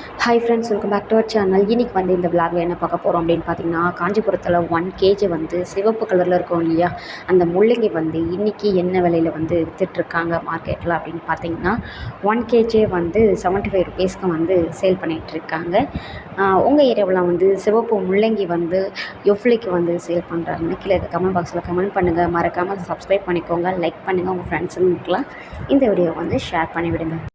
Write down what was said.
Hi friends welcome back to our channel இன்றைக்கி வந்து இந்த விளாகில் என்ன பார்க்க போகிறோம் அப்படின்னு பார்த்தீங்கன்னா காஞ்சிபுரத்தில் ஒன் கேஜி வந்து சிவப்பு கலரில் இருக்கும் இல்லையா? அந்த முள்ளங்கி வந்து இன்றைக்கி என்ன விலையில் வந்து விற்றுட்ருக்காங்க மார்க்கெட்டில் அப்படின்னு பார்த்தீங்கன்னா ஒன் கேஜியே வந்து செவன்ட்டி ஃபைவ் ருபீஸ்க்கு வந்து சேல் பண்ணிகிட்ருக்காங்க உங்கள் ஏரியாவில் வந்து சிவப்பு முள்ளங்கி வந்து எவ்வளோக்கு வந்து சேல் பண்ணுறாங்கன்னு கீழே கமெண்ட் பாக்ஸில் கமெண்ட் பண்ணுங்கள் மறக்காமல் சப்ஸ்கிரைப் பண்ணிக்கோங்க லைக் பண்ணுங்கள் உங்கள் ஃப்ரெண்ட்ஸுங்களுக்குலாம் இந்த வீடியோ வந்து ஷேர் பண்ணிவிடுங்க.